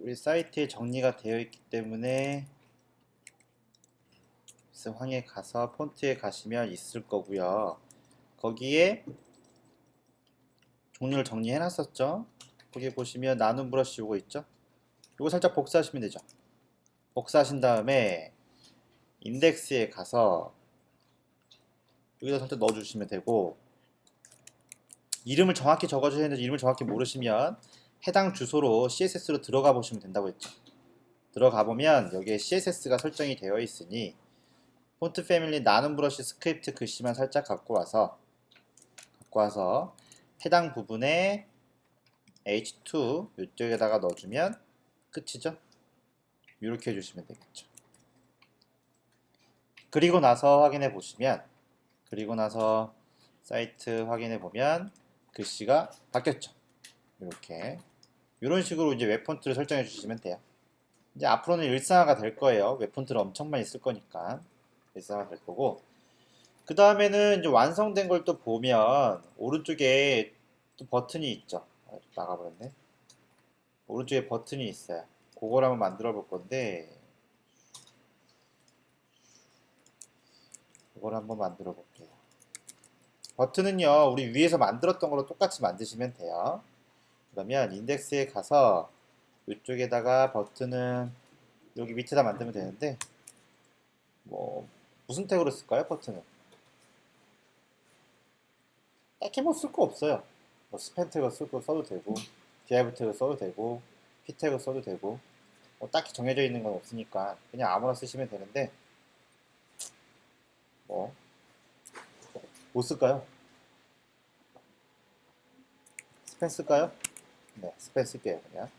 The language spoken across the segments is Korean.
우리 사이트에 정리가 되어 있기 때문에 황에 가서 폰트에 가시면 있을 거고요. 거기에 종류를 정리해 놨었죠. 거기 보시면 나눔 브러쉬 요거 있죠. 요거 살짝 복사하시면 되죠. 복사하신 다음에 인덱스에 가서 여기다 살짝 넣어주시면 되고 이름을 정확히 적어주셔야 되는데 이름을 정확히 모르시면 해당 주소로 CSS로 들어가 보시면 된다고 했죠. 들어가 보면 여기에 CSS가 설정이 되어 있으니 폰트 패밀리 나눔 브러쉬 스크립트 글씨만 살짝 갖고 와서 갖고 와서 해당 부분에 H2 이쪽에다가 넣어주면 끝이죠. 이렇게 해주시면 되겠죠. 그리고 나서 확인해 보시면 그리고 나서 사이트 확인해 보면 글씨가 바뀌었죠. 이렇게 이런 식으로 이제 웹폰트를 설정해 주시면 돼요. 이제 앞으로는 일상화가 될 거예요. 웹폰트를 엄청 많이 쓸 거니까 일상화 될 거고 그 다음에는 이제 완성된 걸 또 보면 오른쪽에 또 버튼이 있죠. 아, 나가버렸네. 오른쪽에 버튼이 있어요. 그걸 한번 만들어 볼 건데 그걸 한번 만들어 볼게요. 버튼은요, 우리 위에서 만들었던 거로 똑같이 만드시면 돼요. 그러면 인덱스에 가서 이쪽에다가 버튼은 여기 밑에다 만들면 되는데 뭐 무슨 태그로 쓸까요 버튼은 딱히 뭐 쓸 거 없어요 뭐 스팸 태그 쓸거 써도 되고 div 태그 써도 되고 p 태그 써도 되고 뭐 딱히 정해져 있는 건 없으니까 그냥 아무나 쓰시면 되는데 뭐 뭐 쓸까요? 스팸 쓸까요? 네, 스팸 쓸게요, 그냥.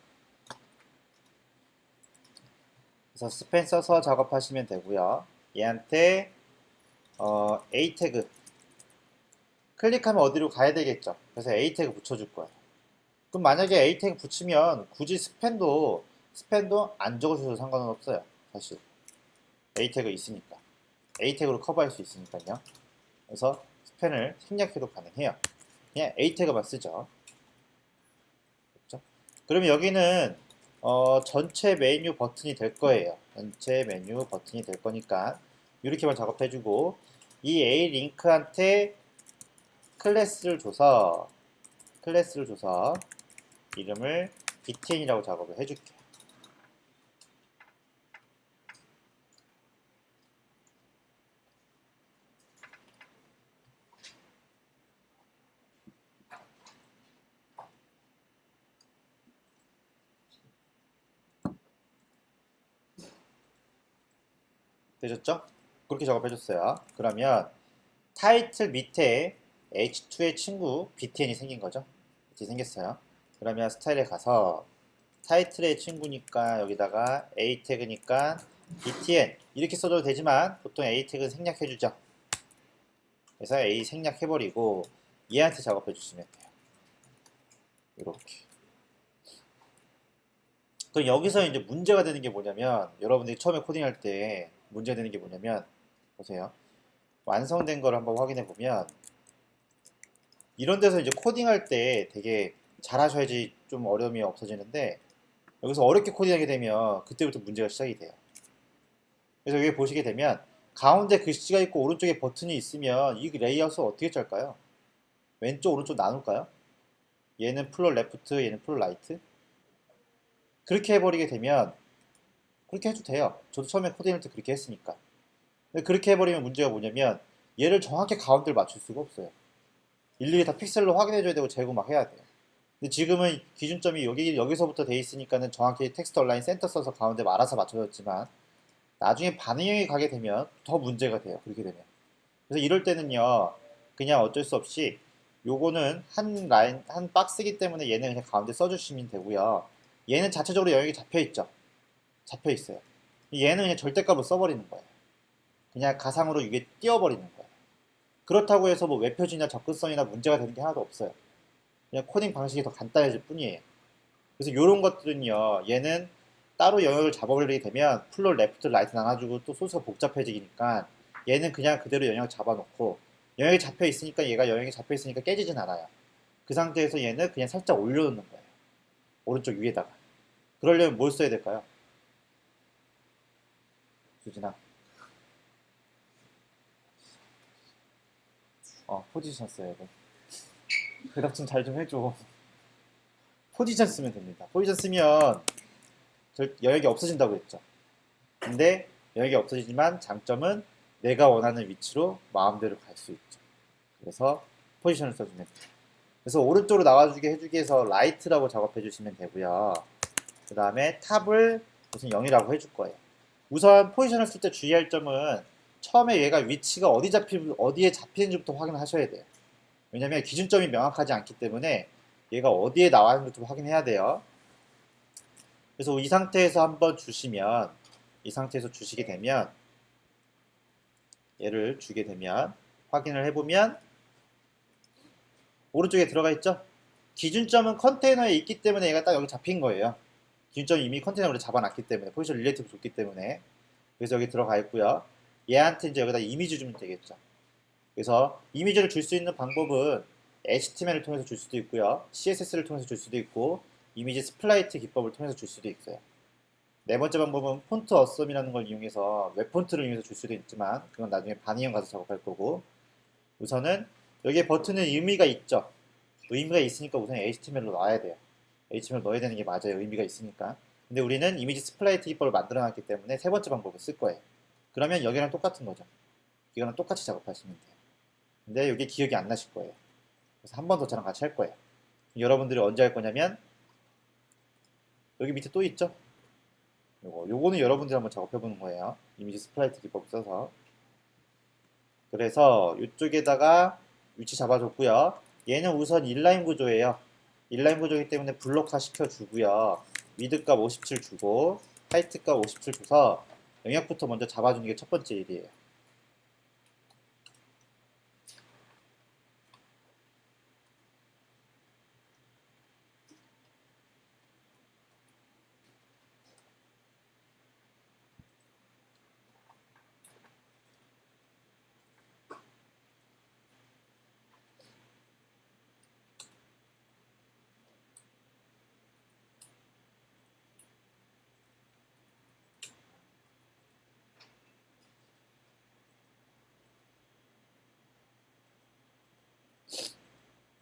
그래서 스팸 써서 작업하시면 되고요. 얘한테 어, A 태그 클릭하면 어디로 가야 되겠죠. 그래서 A 태그 붙여줄 거예요. 그럼 만약에 A 태그 붙이면 굳이 스팸도 스팸도 안 적어주셔도 상관은 없어요. 사실 A 태그 있으니까 A 태그로 커버할 수 있으니까요. 그래서 스팸을 생략해도 가능해요. 그냥 A 태그만 쓰죠. 그러면 여기는 어, 전체 메뉴 버튼이 될 거예요. 전체 메뉴 버튼이 될 거니까 이렇게만 작업해주고 이 A 링크한테 클래스를 줘서 클래스를 줘서 이름을 btn이라고 작업을 해줄게 되셨죠? 그렇게 작업해줬어요. 그러면 타이틀 밑에 H2의 친구 btn이 생긴 거죠. 이렇게 생겼어요. 그러면 스타일에 가서 타이틀의 친구니까 여기다가 a 태그니까 btn 이렇게 써도 되지만 보통 a 태그는 생략해주죠. 그래서 a 생략해버리고 얘한테 작업해 주시면 돼요. 이렇게. 그럼 여기서 이제 문제가 되는 게 뭐냐면 여러분들이 처음에 코딩할 때 문제가 되는 게 뭐냐면 보세요. 완성된 걸 한번 확인해 보면 이런 데서 이제 코딩할 때 되게 잘하셔야지 좀 어려움이 없어지는데 여기서 어렵게 코딩하게 되면 그때부터 문제가 시작이 돼요. 그래서 여기 보시게 되면 가운데 글씨가 있고 오른쪽에 버튼이 있으면 이 레이아웃을 어떻게 짤까요? 왼쪽 오른쪽 나눌까요? 얘는 플로 레프트 얘는 플로 라이트 그렇게 해버리게 되면 그렇게 해도 돼요. 저도 처음에 때 그렇게 했으니까. 그렇게 해버리면 문제가 뭐냐면 얘를 정확히 가운데를 맞출 수가 없어요. 일일이 다 픽셀로 확인해줘야 되고 재고 막 해야 돼요. 근데 지금은 기준점이 여기, 여기서부터 돼 있으니까는 정확히 텍스트 얼라인 센터 써서 가운데 말아서 맞춰졌지만 나중에 반응형이 가게 되면 더 문제가 돼요. 그렇게 되면. 그래서 이럴 때는요, 그냥 어쩔 수 없이 요거는 한 라인, 한 박스이기 때문에 얘는 그냥 가운데 써주시면 되고요. 얘는 자체적으로 영역이 잡혀 있죠. 잡혀 있어요. 얘는 그냥 절대값으로 써버리는 거예요. 그냥 가상으로 이게 띄워버리는 거예요. 그렇다고 해서 뭐 웹표준이나 접근성이나 문제가 되는 게 하나도 없어요. 그냥 코딩 방식이 더 간단해질 뿐이에요. 그래서 이런 것들은요, 얘는 따로 영역을 잡아버리게 되면 플로 레프트 라이트 나눠주고 또 소스가 복잡해지니까 얘는 그냥 그대로 영역 잡아놓고 영역이 잡혀 있으니까 얘가 영역이 잡혀 있으니까 깨지진 않아요. 그 상태에서 얘는 그냥 살짝 올려놓는 거예요. 오른쪽 위에다가. 그러려면 뭘 써야 될까요? 수진아. 어, 포지션 써야 돼. 대답 좀 잘 좀 해줘. 포지션 쓰면 됩니다. 포지션 쓰면 절- 영역이 없어진다고 했죠. 근데 영역이 없어지지만 장점은 내가 원하는 위치로 마음대로 갈 수 있죠. 그래서 포지션을 써주면 돼요. 그래서 오른쪽으로 나와주게 해주기 위해서 라이트라고 작업해 주시면 되고요. 그 다음에 탑을 무슨 0이라고 해줄 거예요. 우선 포지션을 쓸 때 주의할 점은 처음에 얘가 위치가 어디 잡히, 어디에 잡히는지부터 확인하셔야 돼요. 왜냐면 기준점이 명확하지 않기 때문에 얘가 어디에 나와 있는지부터 확인해야 돼요. 그래서 이 상태에서 한번 주시면 이 상태에서 주시게 되면 얘를 주게 되면 확인을 해보면 오른쪽에 들어가 있죠? 기준점은 컨테이너에 있기 때문에 얘가 딱 여기 잡힌 거예요. 기준점이 이미 컨테이너로 잡아놨기 때문에 포지션 릴레이티브 줬기 때문에 그래서 여기 들어가 있고요. 얘한테 이제 여기다 이미지 주면 되겠죠. 그래서 이미지를 줄 수 있는 방법은 HTML을 통해서 줄 수도 있고요. CSS를 통해서 줄 수도 있고 이미지 스플라이트 기법을 통해서 줄 수도 있어요. 네 번째 방법은 폰트 어썸이라는 걸 이용해서 웹 폰트를 이용해서 줄 수도 있지만 그건 나중에 반이형 가서 작업할 거고 우선은 여기에 버튼은 의미가 있죠. 의미가 있으니까 우선 HTML로 놔야 돼요. HTML 넣어야 되는 게 맞아요. 의미가 있으니까. 근데 우리는 이미지 스플라이트 기법을 만들어 놨기 때문에 세 번째 방법을 쓸 거예요. 그러면 여기랑 똑같은 거죠. 이거랑 똑같이 작업하시면 돼요. 근데 여기 기억이 안 나실 거예요. 그래서 한 번 더 저랑 같이 할 거예요. 여러분들이 언제 할 거냐면 여기 밑에 또 있죠? 요거, 요거는 여러분들이 한번 작업해 보는 거예요. 이미지 스플라이트 기법 써서. 그래서 이쪽에다가 위치 잡아줬고요. 얘는 우선 인라인 구조예요. 인라인 구조이기 때문에 블록화 시켜주고요. 위드값 57 주고 하이트값 57 줘서 영역부터 먼저 잡아주는 게 첫 번째 일이에요.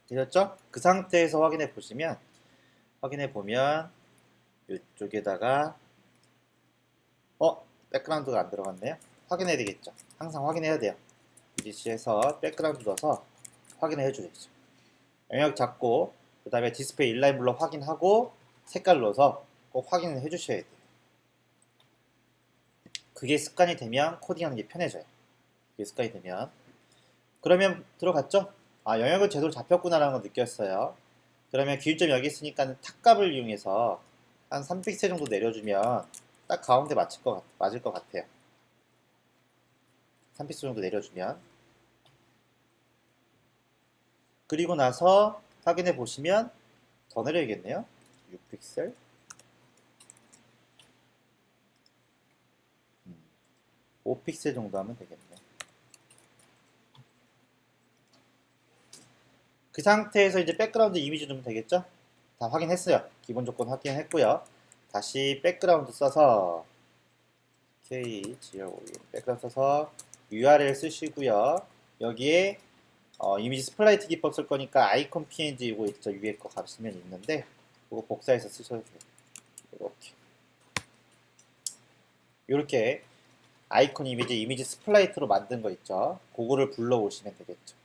되셨죠? 그 상태에서 확인해 보시면 확인해 보면 이쪽에다가 어 백그라운드가 안 들어갔네요. 확인해야 되겠죠. 항상 확인해야 돼요. EDC에서 백그라운드 넣어서 확인해 주겠죠. 영역 잡고 그 다음에 디스플레이 인라인 블러 확인하고 색깔 넣어서 꼭 확인을 해 주셔야 돼요. 그게 습관이 되면 코딩하는 게 편해져요. 그게 습관이 되면 그러면 들어갔죠? 아, 영역은 제대로 잡혔구나라는 걸 느꼈어요. 그러면 기준점 여기 있으니까 탁값을 이용해서 한 3픽셀 정도 내려주면 딱 가운데 맞을 것, 같- 맞을 것 같아요. 3픽셀 정도 내려주면. 그리고 나서 확인해 보시면 더 내려야겠네요. 6픽셀. 음, 5픽셀 정도 하면 되겠네. 그 상태에서 이제 백그라운드 이미지 주면 되겠죠? 다 확인했어요. 기본 조건 확인했고요. 다시 백그라운드 써서 k r 백그라운드 써서 URL 쓰시고요. 여기에 어, 이미지 스플라이트 기법 쓸 거니까 아이콘 png 이거 있죠? 위에 거 가시면 있는데 그거 복사해서 쓰셔도 돼요. 이렇게 이렇게 아이콘 이미지 이미지 스플라이트로 만든 거 있죠? 그거를 불러 오시면 되겠죠.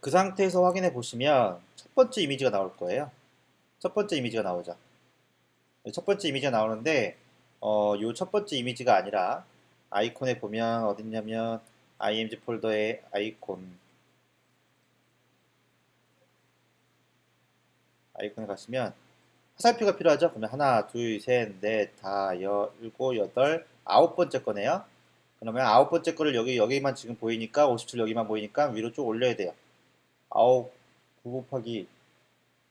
그 상태에서 확인해 보시면 첫 번째 이미지가 나올 거예요. 첫 번째 이미지가 나오죠. 첫 번째 이미지가 나오는데 어, 요 첫 번째 이미지가 아니라 아이콘에 보면 어딨냐면 img 폴더의 아이콘 아이콘에 가시면 화살표가 필요하죠. 그러면 하나, 둘, 셋, 넷, 다, 여, 일곱, 여덟, 아홉 번째 거네요. 그러면 아홉 번째 거를 여기 여기만 지금 보이니까 57 여기만 보이니까 위로 쭉 올려야 돼요. 아홉 9 곱하기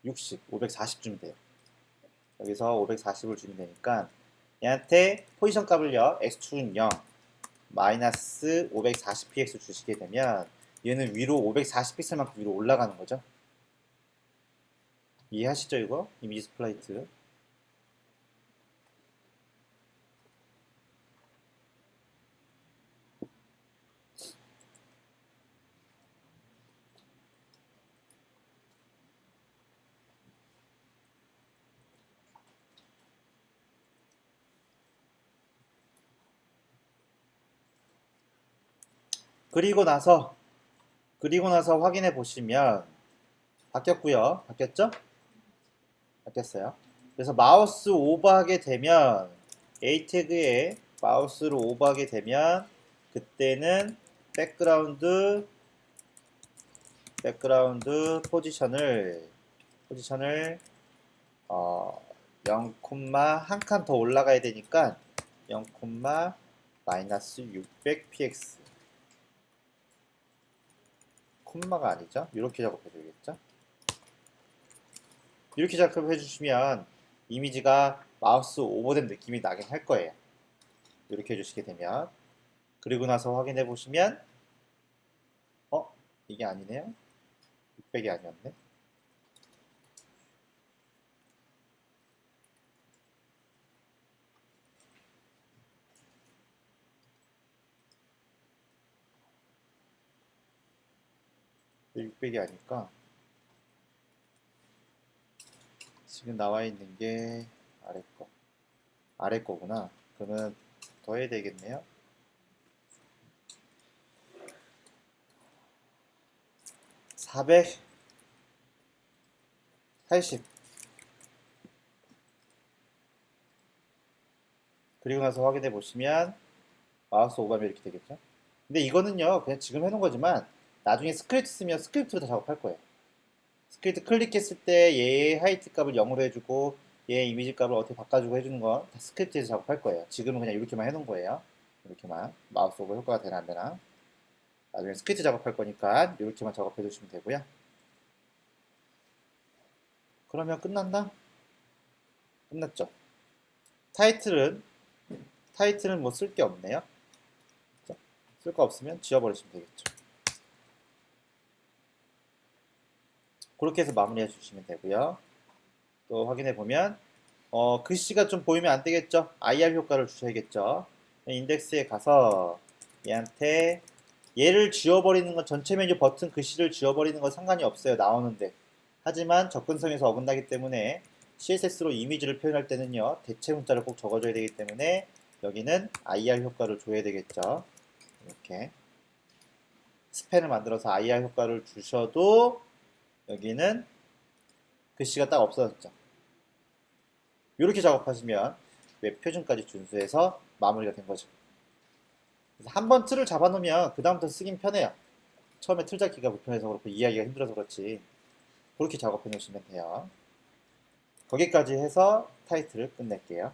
60, 540쯤 돼요. 여기서 540을 주면 되니까 얘한테 포지션 값을요 x축은 0 마이너스 540px 주시게 되면 얘는 위로 540픽셀만큼 위로 올라가는 거죠. 이해하시죠 이거? 이미지 스플라이트 그리고 나서 그리고 나서 확인해 보시면 바뀌었고요. 바뀌었죠? 바뀌었어요. 그래서 마우스 오버하게 되면 A 태그에 마우스를 오버하게 되면 그때는 백그라운드 백그라운드 포지션을 포지션을 어, 0,한 칸 더 올라가야 되니까 0, 마이너스 600px 콤마가 아니죠? 이렇게 작업해 줘야겠죠? 이렇게 작업해 주시면 이미지가 마우스 오버된 느낌이 나긴 할 거예요. 이렇게 해주시게 되면 그리고 나서 확인해 보시면 어? 이게 아니네요? 600이 아니었네? 600이 아닐까? 지금 나와 있는 게 아래 거. 아래 거구나. 그러면 더 해야 되겠네요. 사백 팔십 그리고 나서 확인해 보시면 마우스 오버하면 이렇게 되겠죠. 근데 이거는요 그냥 지금 해놓은 거지만 나중에 스크립트 쓰면 스크립트로 다 작업할 거예요. 스크립트 클릭했을 때 얘의 하이트 값을 0으로 해주고 얘 이미지 값을 어떻게 바꿔주고 해주는 건 다 스크립트에서 작업할 거예요. 지금은 그냥 이렇게만 해놓은 거예요. 이렇게만 마우스 오버 효과가 되나 안 되나 나중에 스크립트 작업할 거니까 이렇게만 작업해 주시면 되고요. 그러면 끝난다? 끝났죠. 타이틀은 타이틀은 뭐 쓸 게 없네요. 쓸 거 없으면 지워버리시면 되겠죠. 그렇게 해서 마무리해 주시면 되고요. 또 확인해 보면 어, 글씨가 좀 보이면 안 되겠죠. IR 효과를 주셔야겠죠. 인덱스에 가서 얘한테 얘를 지워버리는 건 전체 메뉴 버튼 글씨를 지워버리는 건 상관이 없어요. 나오는데. 하지만 접근성에서 어긋나기 때문에 CSS로 이미지를 표현할 때는요. 대체 문자를 꼭 적어줘야 되기 때문에 여기는 IR 효과를 줘야 되겠죠. 이렇게 스펜을 만들어서 IR 효과를 주셔도 여기는 글씨가 딱 없어졌죠. 이렇게 작업하시면 웹 표준까지 준수해서 마무리가 된 거죠. 그래서 한 번 틀을 잡아놓으면 그 다음부터 쓰긴 편해요. 처음에 틀 잡기가 불편해서 그렇고 이해하기가 힘들어서 그렇지. 그렇게 작업해 놓으시면 돼요. 거기까지 해서 타이틀을 끝낼게요.